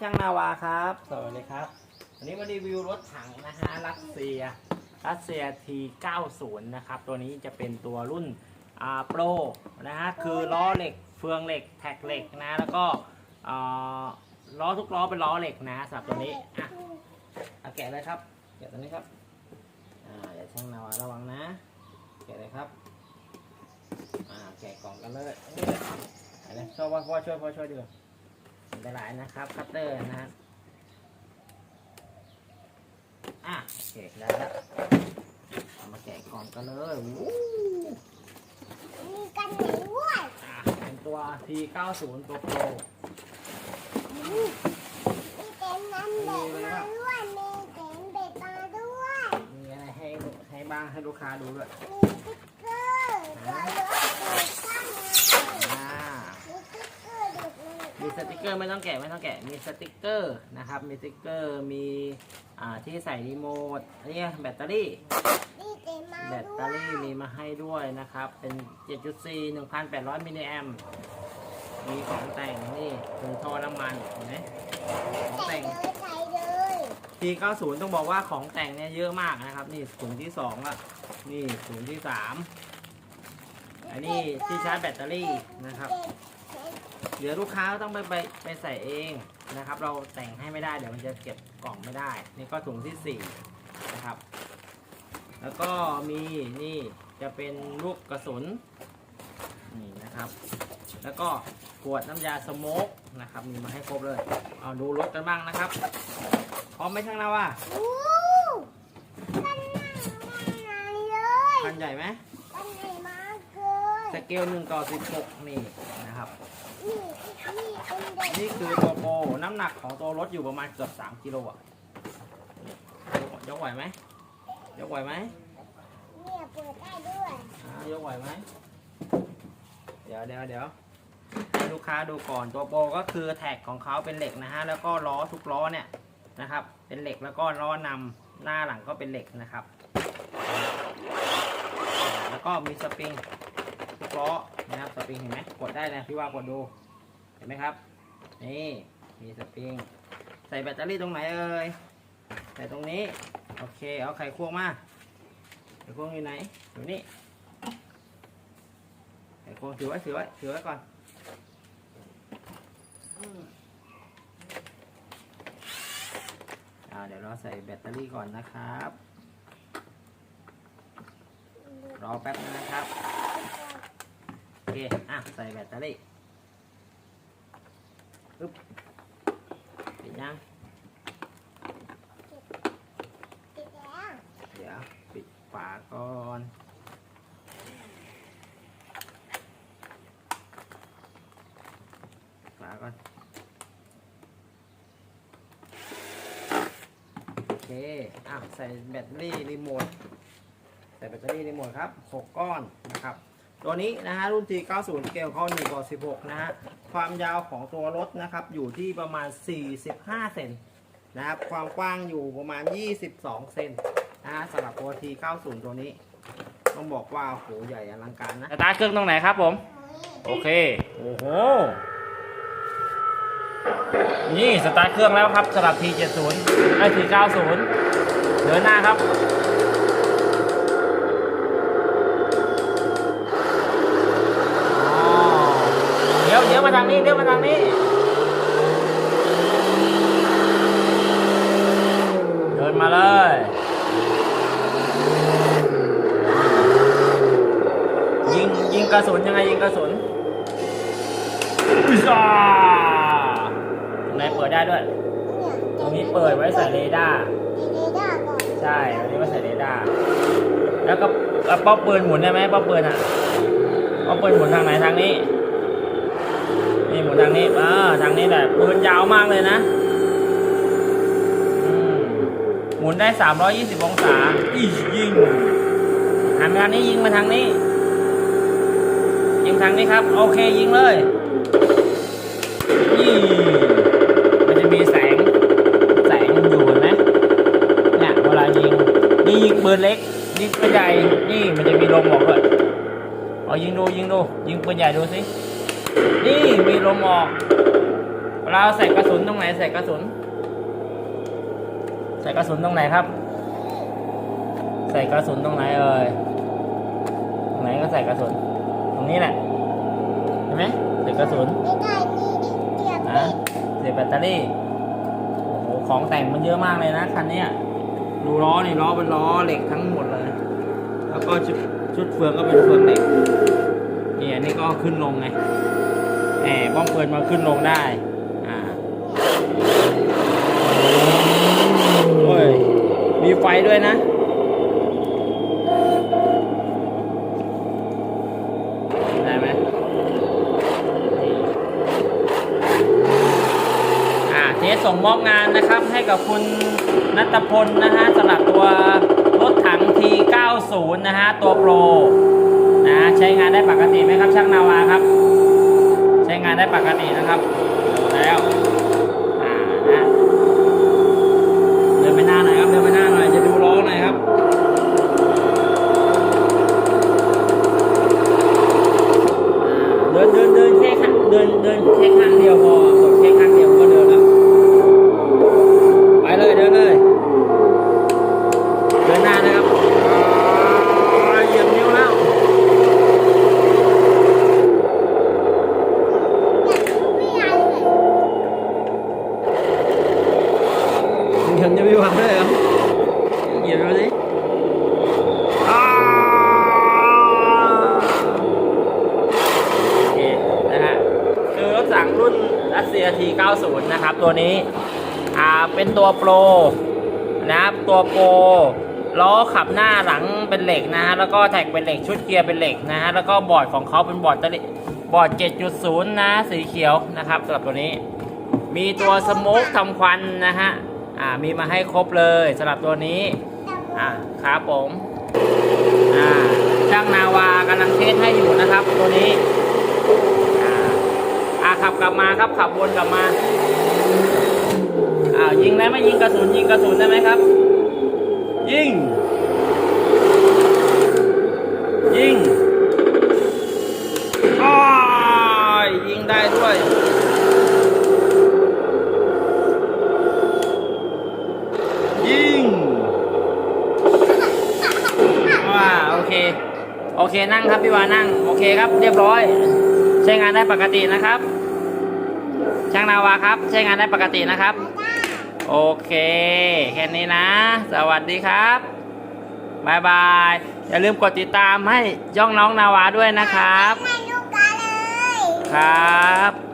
ช่างนาวาครับ สวัสดีครับ วันนี้มารีวิวรถถังนะฮะรัสเซีย รัสเซีย T90 นะครับ ตัวนี้จะเป็นตัวรุ่นอ่าโปรนะฮะ คือล้อเหล็ก เฟืองเหล็ก แท็กเหล็กนะ แล้วก็อ่าล้อทุกล้อเป็นล้อเหล็กนะสำหรับตัวนี้ อะเอาแกะเลยครับ แกะตัวนี้ครับ อ่าเดี๋ยวช่างนาวาระวังนะ แกะเลยครับ อ่า แกะกล่องกันเลยอาเลยช่วยพ่อช่วยพ่อช่วยดีกว่า หลายนะครับคัตเตอร์นะฮะอะโอเคได้แล้วเอามาแกะกล่องกันเลยวู้มีกันไหนด้วยอะเป็นตัว T90 ตัวโปรมีเต็นน้ำเบ็ดมาด้วยมีเต็นเบ็ดมาด้วยมีอะไรให้ให้บ้างให้ลูกค้าดูด้วยมีสติ๊กเกอร์ตัวรถติดข้างใน อ่า มี สติ๊กเกอร์เด็กเลยมีสติกเกอร์ไม่ต้องแกะไม่ต้องแกะมีสติกเกอร์นะครับ มีสติกเกอร์มีอ่าที่ใส่รีโมทอันนี้แบตเตอรี่มีเต็นมาแบตด้เตวอยรี่มีมาให้ด้วยนะครับ เป็น 7.4 1,800มิลลิแอมป์มีของแต่งนี่คือท่อน้ำมันเห็นไหมของใส่แต่งเลยใส่เลย T90 ต้องบอกว่าของแต่งเนี่ยเยอะมากนะครับ นี่ถุงที่2อะนี่ถุงที่ 3 อันนี้ที่ชาร์จแบตเตอรี่นะครับ เดี๋ยวลูกค้าต้องไปไปไปใส่เองนะครับ เราแต่งให้ไม่ได้เดี๋ยวมันจะเก็บกล่องไม่ได้ นี่ก็ถุงที่4นะครับ แล้วก็มีนี่จะเป็นลูกกระสุนนี่นะครับ แล้วก็ขวดน้ำยาสโมกนะครับ มีมาให้ครบเลย เอาดูรถกันบ้างนะครับ พร้อมไหมช่างนะว่าโอ้กันไหนเลยคันใหญ่ไหมกันไหนมาเกยสเกล1ต่อ16นี่นะครับ นี่คือตัวโปรน้ำหนักของตัวรถอยู่ประมาณเกือบ3กิโลอะยกไหวไหมยกไหวไหมเนี่ยเปิดได้ด้วยอ่ายกไหวไหมเดี๋ยวเดี๋ยวเดี๋ยวให้ลูกค้าดูก่อนตัวโปรก็คือแท็กของเขาเป็นเหล็กนะฮะแล้วก็ล้อทุกล้อเนี่ยนะครับ เป็นเหล็กแล้วก็ล้อนำหน้าหลังก็เป็นเหล็กนะครับ แล้วก็มีสปริงทุกล้อ นะครับสปริงเห็นไหมกดได้เลยพี่ว่ากดดูเห็นไหมครับ นี่มีสปริงใส่แบตเตอรี่ตรงไหนเอ่ยใส่ตรงนี้โอเคเอาไขควงมาไขควงอยู่ไหนอยู่นี่ไขควงถือไว้ถือไว้ถือไว้ก่อนอ่าเดี๋ยวเราใส่แบตเตอรี่ก่อนนะครับ รอแป๊บนึงนะครับ เค อะ ใส่แบตเตอรี่ปึ๊บปิดยังติดแล้วเดี๋ยว ปิดฝาก่อนฝาก่อน โอเค อะ ใส่แบตเตอรี่รีโมท ใส่แบตเตอรี่รีโมทครับ6ก้อนนะครับ ตัวนี้นะฮะรุ่น T90 สเกลเขา1ต่อ16 นะฮะความยาวของตัวรถนะครับอยู่ที่ประมาณ 45 เซนนะครับความกว้างอยู่ประมาณ 22 เซนนะฮะสำหรับตัว T90 ตัวนี้ ต้องบอกว่าโหใหญ่อลังการนะ สตาร์ทเครื่องตรงไหนครับผม โอเค โอ้โห นี่สตาร์ทเครื่องแล้วครับสำหรับ T70 ไอ้ T90 เดินหน้าครับ อ๋อเดี๋ยวเดี๋ยว มาทางนี้เดี๋ยวมาทางนี้เดินมาเลยยิงยิงกระสุนยังไงยิงกระสุนอุ๊ยอ่าตรงไหนเปิดได้ด้วย ตรงนี้เปิดไว้ใส่เรดาร์มีเรดาร์ก่อนใช่ตรงนี้ไว้ใส่เรดาร์แล้วก็แล้วป้อมปืนหมุนได้ไหมป้อมปืนอะป้อมปืนหมุนทางไหนทางนี้ นี่หมุนทางนี้อ่าทางนี้แหละปืนยาวมากเลยนะอืมหมุนได้ 320 องศาอียิงหันไปทางนี้ยิงมาทางนี้ ยิงทางนี้ครับ โอเคยิงเลยยี่มันจะมีแสง แสงอยู่เห็นไหมเนี่ยเวลายิง นี่ยิงปืนเล็กยิงปืนใหญ่ นี่มันจะมีลมออกด้วยเอายิงดูยิงดู ยิงปืนใหญ่ดูสิ นี่มีลมออกเวลาเราใส่กระสุนตรงไหนใส่กระสุน ใส่กระสุนตรงไหนครับ ใส่กระสุนตรงไหนเอ่ยตรงไหนก็ใส่กระสุน ตรงนี้แหละเห็นไหมใส่กระสุนไม่ได้นี่เกียบนะเสียบแบตเตอรี่โอ้โหของแต่งมันเยอะมากเลยนะคันเนี้ยดูล้อนี่ล้อเป็นล้อเหล็กทั้งหมดเลย แล้วก็ชุดชุดเฟืองก็เป็นเฟืองเหล็ก นี่อันนี้ก็ขึ้นลงไงแหมบ้องเปิดมาขึ้นลงได้ อ่าโอ้ย มีไฟด้วยนะได้ไหมอ่าเทสส่งมอบงานนะครับให้กับคุณนัตพลนะฮะสำหรับตัวรถถัง T90 นะฮะ ตัวโปร ใช้งานได้ปกติไหมครับช่างนาวาครับ ใช้งานได้ปกตินะครับ เหยียบจะไม่วางเลยเหรอเหยียบดูสิโอเคนะฮะคือรถสั่งรุ่นรัสเซีย T90 นะครับ ตัวนี้ อ่า เป็นตัวโปรนะครับ ตัวโปรล้อขับหน้าหลังเป็นเหล็กนะฮะ แล้วก็แท็กเป็นเหล็ก ชุดเกียร์เป็นเหล็กนะฮะ แล้วก็บอร์ดของเขาเป็นบอร์ดตะลิบอร์ด 7.0 นะ สีเขียวนะครับสำหรับตัวนี้ มีตัวสโมกทำควันนะฮะ อ่ามีมาให้ครบเลยสำหรับตัวนี้อ่าครับผมอ่าช่างนาวากำลังเทสให้อยู่นะครับ ตัวนี้อ่าอ่าขับกลับมาครับขับวนกลับมาอ่ายิงได้ไหมยิงกระสุนยิงกระสุนได้ไหมครับ ยิง ยิงอ้ายยิงได้ด้วย ยิงว้าโอเค โอเค นั่งครับพี่วานั่ง โอเคครับ เรียบร้อย ใช้งานได้ปกตินะครับ ช่างนาวาครับ ใช้งานได้ปกตินะครับ โอเค แค่นี้นะ สวัสดีครับบายบาย อย่าลืมกดติดตามให้ย่องน้องนาวาด้วยนะครับให้ลูกกันเลยครับ